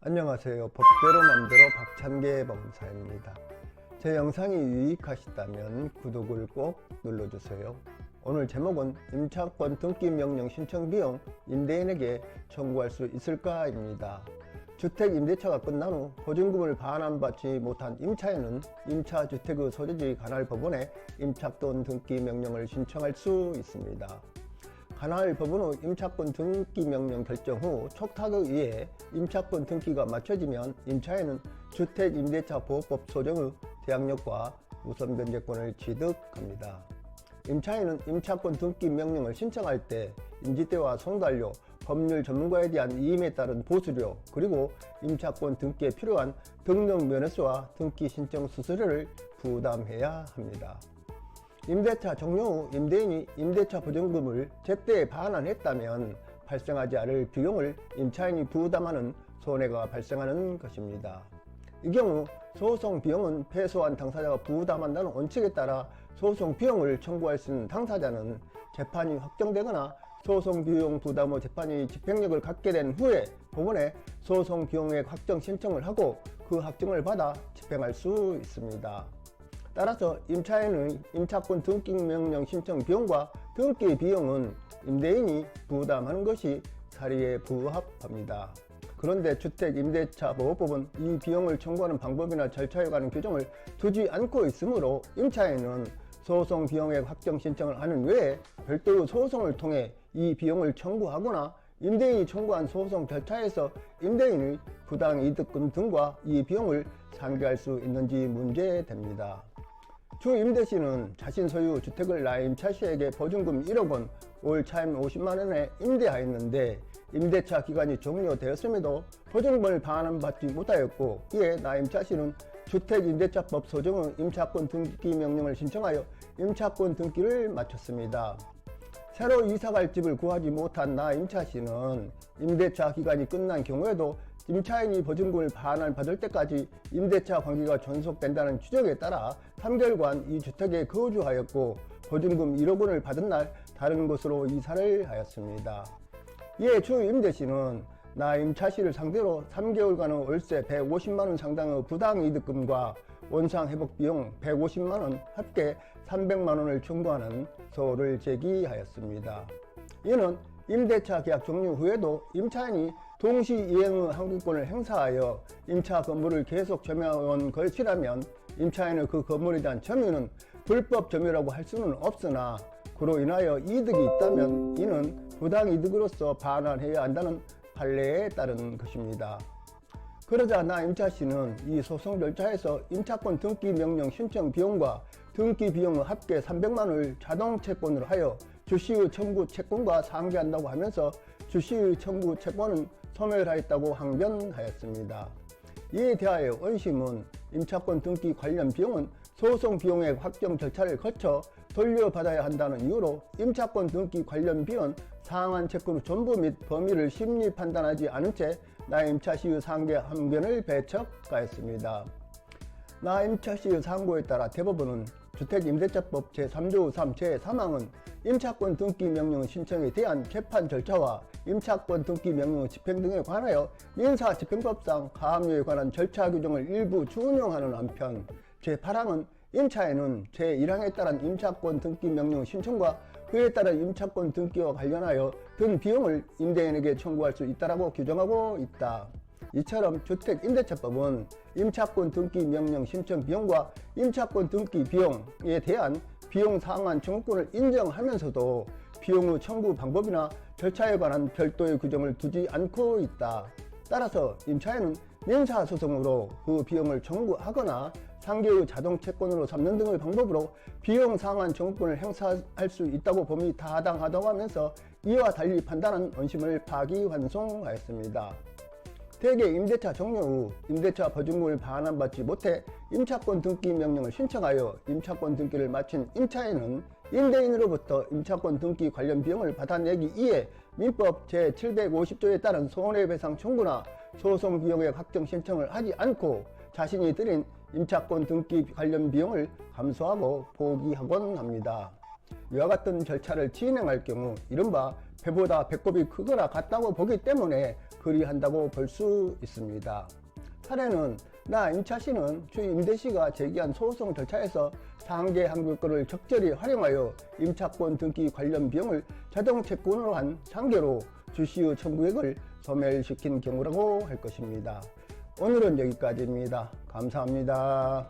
안녕하세요. 법대로 맘대로 박찬계 법무사입니다. 제 영상이 유익하시다면 구독을 꼭 눌러주세요. 오늘 제목은 임차권 등기 명령 신청 비용 임대인에게 청구할 수 있을까입니다. 주택 임대차가 끝난 후 보증금을 반환받지 못한 임차인은 임차주택의 소유지 관할 법원에 임차권 등기 명령을 신청할 수 있습니다. 관할 법원 후 임차권 등기 명령 결정 후 촉탁에 의해 임차권 등기가 마쳐지면 임차인은 주택임대차보호법 소정의 대항력과 우선 변제권을 취득합니다. 임차인은 임차권 등기 명령을 신청할 때 임지대와 송달료, 법률 전문가에 대한 이임에 따른 보수료, 그리고 임차권 등기에 필요한 등록 면허서와 등기 신청 수수료를 부담해야 합니다. 임대차 종료 후 임대인이 임대차 보증금을 제때 반환했다면 발생하지 않을 비용을 임차인이 부담하는 손해가 발생하는 것입니다. 이 경우 소송 비용은 패소한 당사자가 부담한다는 원칙에 따라 소송 비용을 청구할 수 있는 당사자는 재판이 확정되거나 소송 비용 부담 후 재판이 집행력을 갖게 된 후에 법원에 소송 비용액 확정 신청을 하고 그 확정을 받아 집행할 수 있습니다. 따라서 임차인의 임차권 등기 명령 신청 비용과 등기 비용은 임대인이 부담하는 것이 사리에 부합합니다. 그런데 주택임대차보호법은 이 비용을 청구하는 방법이나 절차에 관한 규정을 두지 않고 있으므로 임차인은 소송 비용액 확정 신청을 하는 외에 별도의 소송을 통해 이 비용을 청구하거나 임대인이 청구한 소송 절차에서 임대인의 부당이득금 등과 이 비용을 상계할 수 있는지 문제됩니다. 주 임대시는 자신 소유 주택을 나 임차 시에게 보증금 1억 원, 올 차임 50만 원에 임대하였는데 임대차 기간이 종료되었음에도 보증금을 반환받지 못하였고 이에 나 임차 시는 주택임대차법 소정의 임차권 등기 명령을 신청하여 임차권 등기를 마쳤습니다. 새로 이사갈 집을 구하지 못한 나 임차 씨는 임대차 기간이 끝난 경우에도 임차인이 보증금을 반환 받을 때까지 임대차 관계가 존속된다는 추정에 따라 3개월간 이 주택에 거주하였고 보증금 1억 원을 받은 날 다른 곳으로 이사를 하였습니다. 이에 주 임대 씨는 나 임차 씨를 상대로 3개월간의 월세 150만 원 상당의 부당 이득금과 원상 회복 비용 150만 원 합계 300만 원을 청구하는 소를 제기하였습니다. 이는 임대차 계약 종료 후에도 임차인이 동시 이행의 항공권을 행사하여 임차 건물을 계속 점유한 것이라면 임차인의 그 건물에 대한 점유는 불법 점유라고 할 수는 없으나 그로 인하여 이득이 있다면 이는 부당 이득으로서 반환해야 한다는 판례에 따른 것입니다. 그러자 나 임차 씨는 이 소송 절차에서 임차권 등기 명령 신청 비용과 등기 비용의 합계 300만 원을 자동 채권으로 하여 주시의 청구 채권과 상계한다고 하면서 주시의 청구 채권은 소멸하였다고 항변하였습니다. 이에 대하여 원심은 임차권 등기 관련 비용은 소송 비용의 확정 절차를 거쳐 돌려받아야 한다는 이유로 임차권 등기 관련 비용 상한 채권의 전부 및 범위를 심리 판단하지 않은 채 나임차 시의 상계 항변을 배척하였습니다. 나임차 시의 상고에 따라 대법원은 주택임대차법 제3조 3 제3항은 임차권 등기 명령 신청에 대한 재판 절차와 임차권 등기 명령 집행 등에 관하여 민사 집행법상 가압류에 관한 절차 규정을 일부 준용하는 한편 제8항은 임차인은 제1항에 따른 임차권 등기 명령 신청과 그에 따른 임차권 등기와 관련하여 든 비용을 임대인에게 청구할 수 있다라고 규정하고 있다. 이처럼 주택 임대차법은 임차권 등기 명령 신청 비용과 임차권 등기 비용에 대한 비용 상한 청구권을 인정하면서도 비용의 청구 방법이나 절차에 관한 별도의 규정을 두지 않고 있다. 따라서 임차인은 민사 소송으로 그 비용을 청구하거나 상계의 자동 채권으로 삼는 등의 방법으로 비용 상한 청구권을 행사할 수 있다고 봄이 타당하다고 하면서 이와 달리 판단한 원심을 파기환송하였습니다. 대개 임대차 종료 후 임대차 보증금을 반환받지 못해 임차권 등기 명령을 신청하여 임차권 등기를 마친 임차인은 임대인으로부터 임차권 등기 관련 비용을 받아내기 위해 민법 제750조에 따른 손해배상 청구나 소송 비용의 확정 신청을 하지 않고 자신이 들인 임차권 등기 관련 비용을 감수하고 포기하곤 합니다. 이와 같은 절차를 진행할 경우 이른바 배보다 배꼽이 크거나 같다고 보기 때문에 그리한다고 볼 수 있습니다. 사례는 나 임차 씨는 주 임대 씨가 제기한 소송 절차에서 상계 한국거를 적절히 활용하여 임차권 등기 관련 비용을 자동 채권으로 한 상계로 주시의 청구액을 소멸시킨 경우라고 할 것입니다. 오늘은 여기까지입니다. 감사합니다.